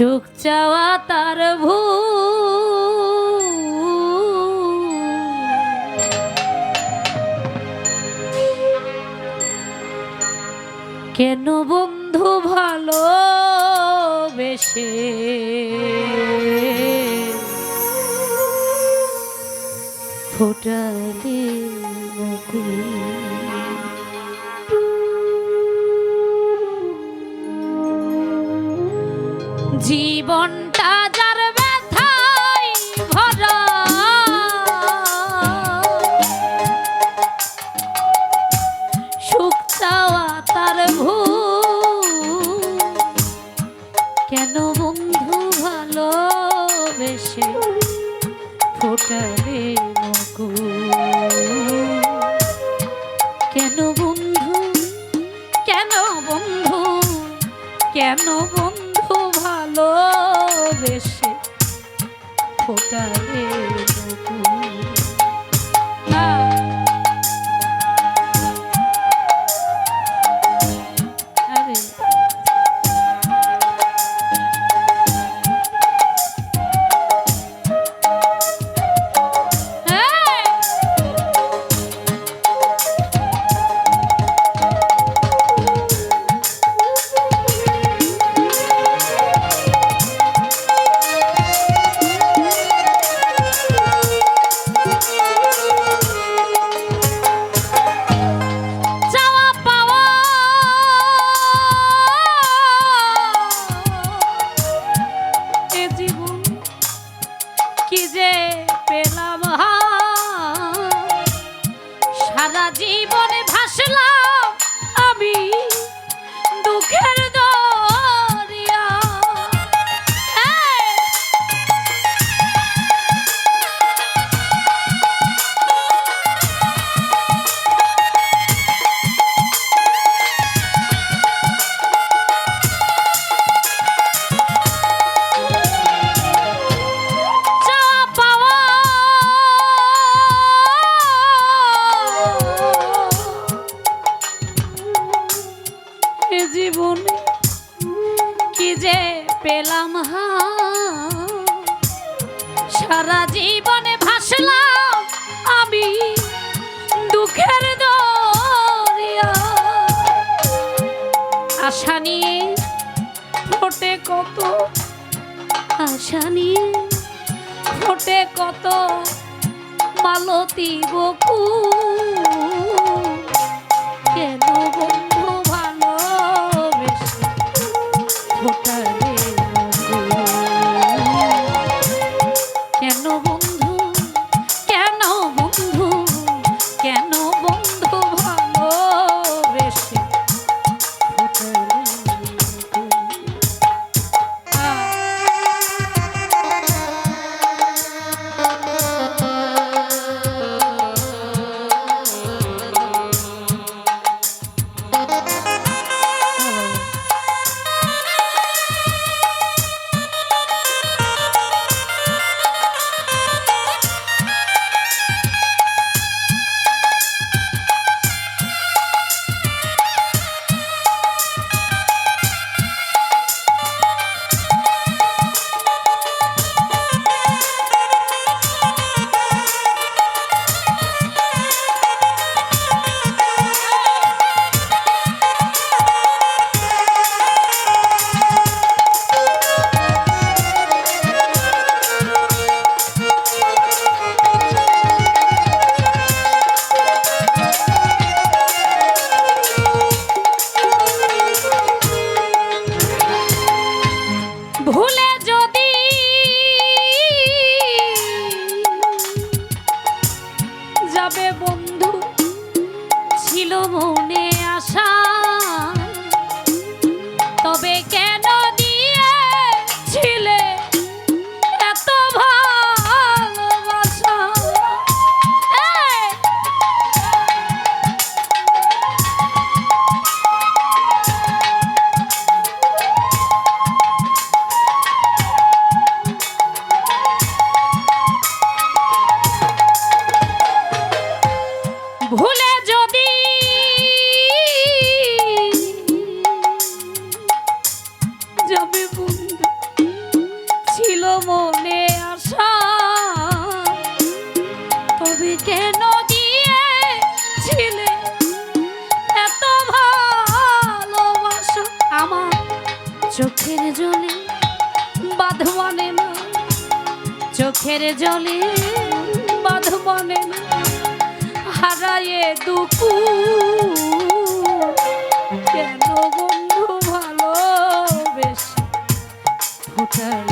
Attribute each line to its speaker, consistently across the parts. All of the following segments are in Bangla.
Speaker 1: সুখ চাওয়া তার ভূ কেন বন্ধু ভালো বেশে ফোটালে মুকুল। জীবনটা যার ব্যথায় ভরা। সুখ তার ভুল। কেন বন্ধু ভালোবেসে ফোটালে মুকুল? কেন বন্ধু কেন বন্ধু কেন বন্ধু ফোটালে পেলাম। সারা জীবনে ভাসলাম আমি দুঃখের আশা নিয়ে ফোটে কত, আশা নিয়ে ফোটে কত মালতী বকু como চোখের জলে বাঁধ মানে না চোখের জলে বাঁধ বনে না হারায়ে দুকু কেন বন্ধু ভালো বেশি কেন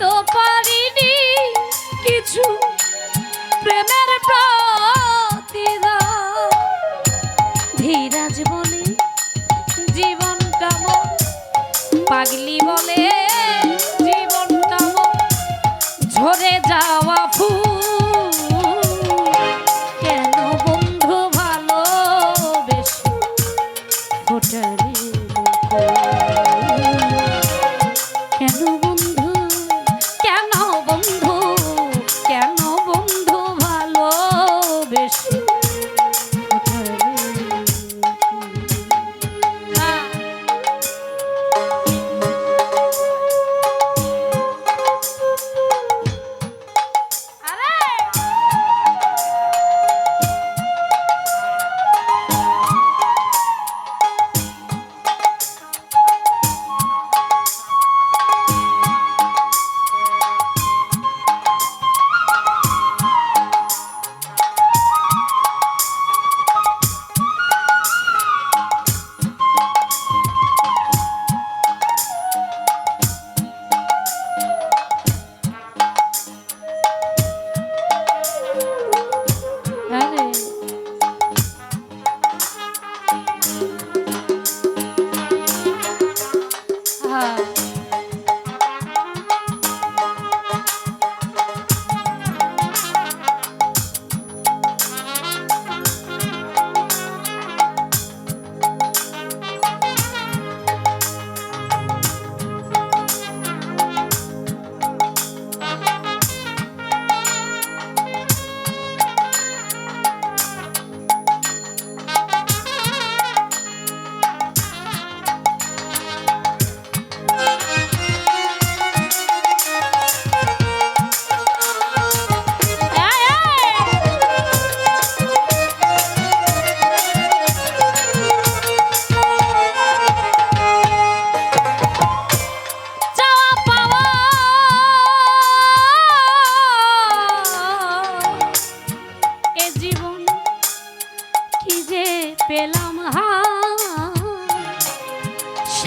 Speaker 1: তো পারিনি কিছু প্রেমের ধীরাজ বলে জীবনটা মন। পাগলি বলে জীবনটা মন। ঝরে যাওয়া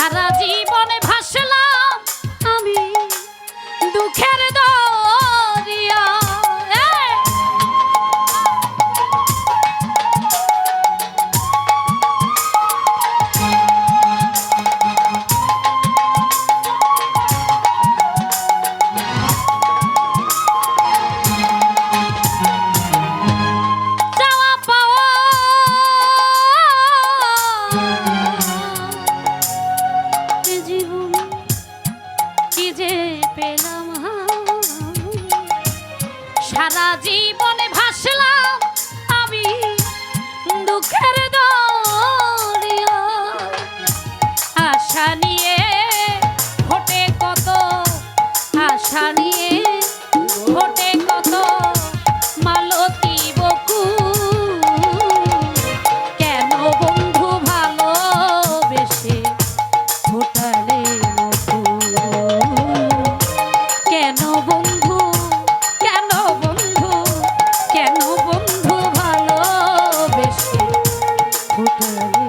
Speaker 1: সারা জীবনে Thank you.